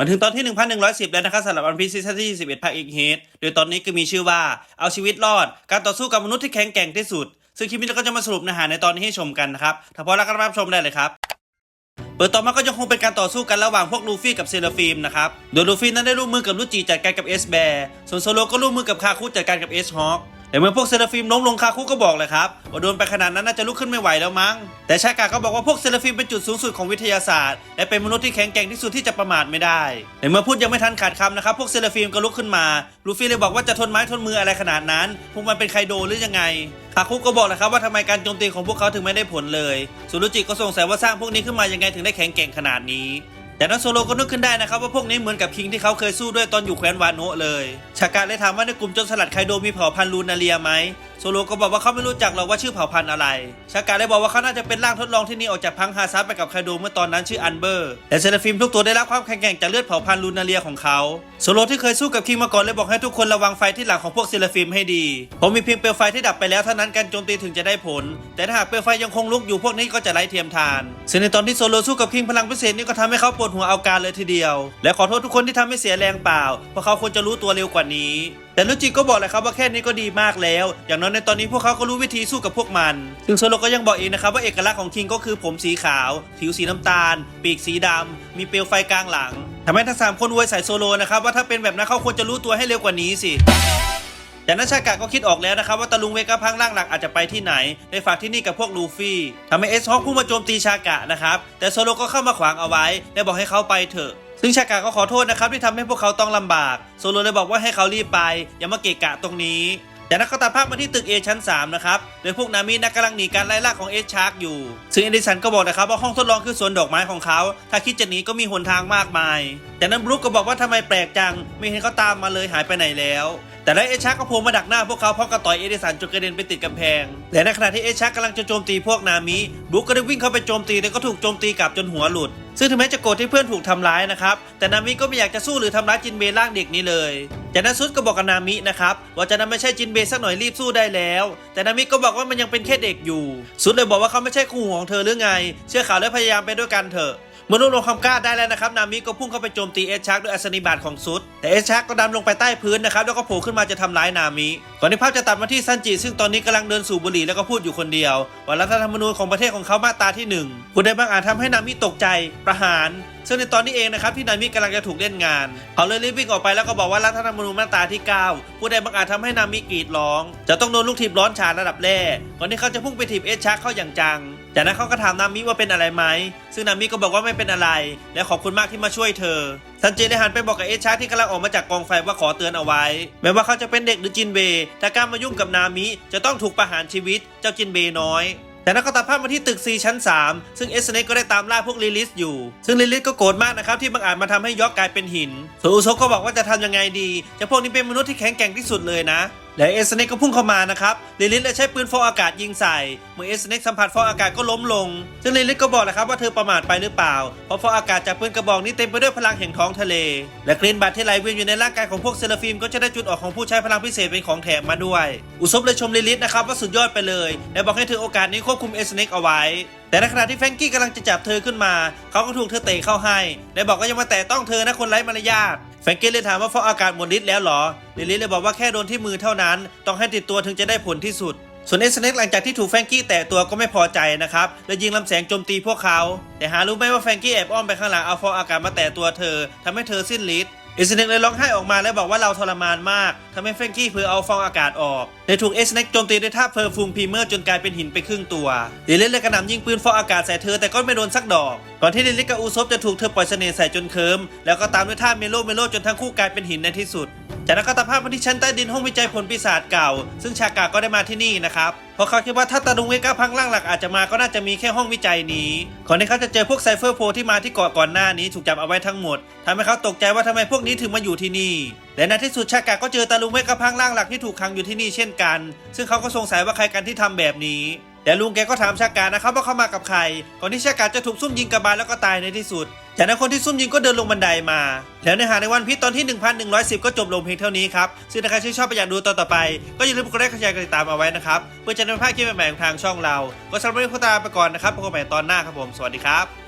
มาถึงตอนที่ 1110 แล้วนะครับสำหรับวันพีซซีซั่นที่ 21ภาคอีกเฮดโดยตอนนี้ก็มีชื่อว่าเอาชีวิตรอด การต่อสู้กับมนุษย์ที่แข็งแกร่งที่สุด ซึ่งคลิปนี้เราก็จะมาสรุปเนื้อหาในตอนนี้ให้ชมกันนะครับ ถ้าพร้อมแล้วก็รับชมได้เลยครับเปิดต่อมาก็ยังคงเป็นการต่อสู้กันระหว่างพวกลูฟี่กับเซราฟิมนะครับ โดยลูฟี่นั้นได้ร่วมมือกับลูจิจัดการกับเอสแบร์ส่วนโซโลก็ร่วมมือกับคาคุจัดการกับเอสฮอค แต่เมื่อพวกเซราฟิมล้มลงคาคุก็บอกเลยครับว่าโดนไปขนาดนั้นน่าจะลุกขึ้นไม่ไหวแล้วมั้ง แต่ชากาก็บอกว่าพวกเซราฟิมเป็นจุดสูงสุดของวิทยาศาสตร์ และเป็นมนุษย์ที่แข็งแกร่งที่สุดที่จะประมาทไม่ได้แต่เมื่อพูดยังไม่ทันขาดคำนะครับพวกเซราฟิมก็ลุกขึ้นมา ลูฟี่เลยบอกว่าจะทนไม้ทนมืออะไรขนาดนั้น พวกมันเป็นไคโดหรือยังไงคาคุก็บอกนะครับว่าทำไมการโจมตีของพวกเขาถึงไม่ได้ผลเลยซูรุจิก็สงสัยว่าสร้างพวกนี้ขึ้นมายังไงถึงได้แข็งแกร่งขนาดนี้ แต่นั้นโซโลก็นึกขึ้นได้นะครับว่าพวกนี้เหมือนกับคิงที่เขาเคยสู้ด้วยตอนอยู่แคว้นวาโนะเลย ชากาเลยถามว่าในกลุ่มจนสลัดไคโดมีเผ่าพันธุ์ลูนาเรียไหม โซโลก็บอกว่าเขาไม่รู้จักหรอกว่าชื่อเผ่าพันธุ์อะไร ชากาเลยบอกว่าเขาน่าจะเป็นร่างทดลองที่นี่ออกจากพังฮาซัสไปกับไคโดเมื่อตอนนั้นชื่ออันเบอร์แต่เซราฟิมทุกตัวได้รับความแข็งแกร่งจากเลือดเผ่าพันธุ์ลูนาเรียของเขา โซโลที่เคยสู้กับคิงมาก่อนเลยบอกให้ทุกคนระวังไฟที่หลังของพวกเซราฟิมให้ดีเพราะมีเพียงเปลวไฟที่ดับไปแล้วเท่านั้นการโจมตีถึงจะได้ผล แต่ถ้าหากเปลวไฟยังคงลุกอยู่พวกนี้ก็จะไร้เทียมทาน ซึ่งในตอนที่โซโลสู้กับคิงพลังพิเศษนี่ก็ทำให้เขาปวดหัวเอาการเลยทีเดียว และขอโทษทุกคนที่ทำให้เสียแรงเปล่า เพราะเขาควรจะรู้ตัวเร็วกว่านี้ แต่ลูจิก็บอกเลยครับว่าแค่นี้ก็ดีมากแล้ว อย่างน้อยในตอนนี้พวกเขาก็รู้วิธีสู้กับพวกมัน ซึ่งโซโลก็ยังบอกเองนะครับว่าเอกลักษณ์ของคิงก็คือผมสีขาว ผิวสีน้ำตาล ปีกสีดำมีเปลวไฟกลางหลังทำให้ทั้งสามคนอวยใส่โซโลนะครับว่าถ้าเป็นแบบนั้นเขาควรจะรู้ตัวให้เร็วกว่านี้สิจากนั้นชากะก็คิดออกแล้วนะครับว่าตะลุงเวก้าพังร่างหลักอาจจะไปที่ไหนได้ฝากที่นี่กับพวกลูฟี่ทำให้เอสฮอกพุ่งมาโจมตีชากะนะครับแต่โซโลก็เข้ามาขวางเอาไว้และบอกให้เขาไปเถอะ ซึ่งชากะก็ขอโทษนะครับที่ทำให้พวกเขาต้องลำบาก โซโลเลยบอกว่าให้เขารีบไป อย่ามาเกะกะตรงนี้จากนั้นก็ตัดภาพมาที่ตึกเอชั้น 3 นะครับ โดยพวกนามินะกกำลังหนีการไล่ล่าของเอชชาร์กอยู่ ซึ่งเอดิสันก็บอกนะครับว่าห้องทดลองคือสวนดอกไม้ของเขา ถ้าคิดจะหนีก็มีหนทางมากมายจากนั้นบรูคก็บอกว่าทำไมแปลกจัง ไม่เห็นเขาตามมาเลยหายไปไหนแล้วแต่แล้วเอชชาร์กก็โผล่มาดักหน้าพวกเขาพร้อมกับต่อยเอดิสันจนกระเด็นไปติดกำแพง และในขณะที่เอชชาร์กกำลังจะโจมตีพวกนามิบรูคก็ได้วิ่งเข้าไปโจมตีแต่ก็ถูกโจมตีกลับจนหัวหลุด ซึ่งถึงแม้จะโกรธที่เพื่อนถูกทำร้ายนะครับ แต่นามิก็ไม่อยากจะสู้หรือทำร้ายจินเบย์ร่างเด็กนี้เลยจากนั้นซุดก็บอกกับนามินะครับว่าจะนั้นไม่ใช่จินเบย์สักหน่อยรีบสู้ได้แล้ว แต่นามิก็บอกว่ามันยังเป็นแค่เด็กอยู่ ซุดเลยบอกว่าเขาไม่ใช่คู่หูของเธอหรือไง เชื่อข่าวและพยายามไปด้วยกันเถอะ เมื่อรวบรวมความกล้าได้แล้วนะครับนามิก็พุ่งเข้าไปโจมตีเอชชักด้วยอัศนีบาตของซุดแต่เอชชักก็ดำลงไปใต้พื้นนะครับแล้วก็โผล่ขึ้นมาจะทำร้ายนามิก่อนที่ภาพจะตัดมาที่ซันจิซึ่งตอนนี้กำลังเดินสู่บุหรี่แล้วก็พูดอยู่คนเดียวว่ารัฐธรรมนูญของประเทศของเขามาตราที่หนึ่งผู้ใดบางอาจทำให้นามิตกใจประหาร ซึ่งในตอนนี้เองนะครับที่นามิกำลังจะถูกเล่นงาน เขาเลยรีบวิ่งออกไปแล้วก็บอกว่ารัฐธรรมนูญมาตราที่ 9 ผู้ใดบางอาจทำให้นามิกรีดร้อง จะต้องโดนลูกทีบร้อนฉาระดับแร่ก่อนที่เขาจะพุ่งไปถีบเอชชักเข้าอย่างจัง จากนั้นเขาก็ถามนามิว่าเป็นอะไรไหม ซึ่งนามิก็บอกว่าไม่เป็นอะไร และขอบคุณมากที่มาช่วยเธอ ซันจิได้หันไปบอกกับเอชชักที่กำลังออกมาจากกองไฟว่าขอเตือนเอาไว้ แม้ว่าเขาจะเป็นเด็กหรือจินเบย์ถ้ากล้ามายุ่งกับนามิจะต้องถูกประหารชีวิต เจ้าจินเบย์น้อยจากนั้นก็ตัดภาพมาที่ตึก 4 ชั้น 3 ซึ่งเอสเนก็ได้ตามล่าพวกลิลิสอยู่ ซึ่งลิลิสก็โกรธมากนะครับ ที่บางอาจมาทำให้ยอกกลายเป็นหินส่วนอุซก็บอกว่าจะทำยังไงดี จะพวกนี้เป็นมนุษย์ที่แข็งแกร่งที่สุดเลยนะ และเอสเนกก็พุ่งเข้ามานะครับลิลิสเลยใช้ปืนฟอกอากาศยิงใส่เมื่อเอสเนกสัมผัสฟอกอากาศก็ล้มลง ซึ่งลิลิสก็บอกแหละครับว่าเธอประมาทไปหรือเปล่า เพราะฟอกอากาศจากปืนกระบอกนี้เต็มไปด้วยพลังแห่งท้องทะเล และกลิ่นบาดที่ไหลเวียนอยู่ในร่างกายของพวกเซราฟิมก็จะได้จุดออกของผู้ใช้พลังพิเศษเป็นของแถมมาด้วย อุซบเลยชมลิลิสนะครับว่าสุดยอดไปเลย และบอกให้เธอโอกาสนี้ควบคุมเอสเนกเอาไว้แต่ในขณะที่แฟรงกี้กำลังจะจับเธอขึ้นมา เขาก็ถูกเธอเตะเข้าให้ และบอกว่ายังมาแตะต้องเธอนะคนไร้มารยาท ฟงกี้เลยถามว่าฟอกอากาศหมดฤทธิ์แล้วเหรอลิลิเลยบอกว่าแค่โดนที่มือเท่านั้น ต้องให้ติดตัวถึงจะได้ผลที่สุด ส่วนเอสเน็กหลังจากที่ถูกแฟงกี้แตะตัวก็ไม่พอใจนะครับ และยิงลำแสงโจมตีพวกเขา แต่หารู้ไหมว่าแฟงกี้แอบอ้อมไปข้างหลังเอาฟอกอากาศมาแตะตัวเธอทำให้เธอสิ้นฤทธิ์ เอสเน็กเลยร้องไห้ออกมาและบอกว่าเราทรมานมากทำให้เฟรงกี้เพื่อเอาฟองอากาศออกแต่ถูกเอสเน็กโจมตีด้วยท่าเพอร์ฟูมพรีเมอร์จนกลายเป็นหินไปครึ่งตัวลิลิเลยกระหน่ำยิงปืนฟองอากาศใส่เธอแต่ก็ไม่โดนสักดอก ก่อนที่ลิลิกับอูซบจะถูกเธอปล่อยเสน่ห์ใส่จนเคิมแล้วก็ตามด้วยท่าเมโลเมโลจนทั้งคู่กลายเป็นหินในที่สุด จากนั้นก็ตัดภาพมาที่ชั้นใต้ดินห้องวิจัยผลปีศาจเก่า ซึ่งชากาก็ได้มาที่นี่นะครับ เพราะเขาคิดว่าถ้าตาดุงเวก้าพังร่างหลักอาจจะมาก็น่าจะมีแค่ห้องวิจัยนี้ก่อนที่เขาจะเจอพวกไซเฟอร์โพที่มาที่เกาะก่อนหน้านี้ถูกจับเอาไว้ทั้งหมดทำให้เขาตกใจว่าทำไมพวกนี้ถึงมาอยู่ที่นี่ และในที่สุดชากาก็เจอตาลุงเวก้าพังร่างหลักที่ถูกขังอยู่ที่นี่เช่นกัน ซึ่งเขาก็สงสัยว่าใครกันที่ทำแบบนี้ แต่ลุงแกก็ถามชากานะครับว่าเขามากับใคร ก่อนที่ชากาจะถูกซุ่มยิงกระบาลแล้วก็ตายในที่สุด จากนั้นคนที่ซุ่มยิงก็เดินลงบันไดมา แล้วในหาในวันพีชตอนที่ 1110 ก็จบลงเพียงเท่านี้ครับ ซึ่งถ้าใครชื่นชอบไปอยากดูตอนต่อไป ก็อย่าลืมกดไลค์กดแชร์กดติดตามเอาไว้นะครับ เพื่อจะได้ไม่พลาดคลิปใหม่ๆของทางช่องเรา ก็สำหรับวันนี้ขอตามไปก่อนนะครับพบกันใหม่ตอนหน้าครับผม สวัสดีครับ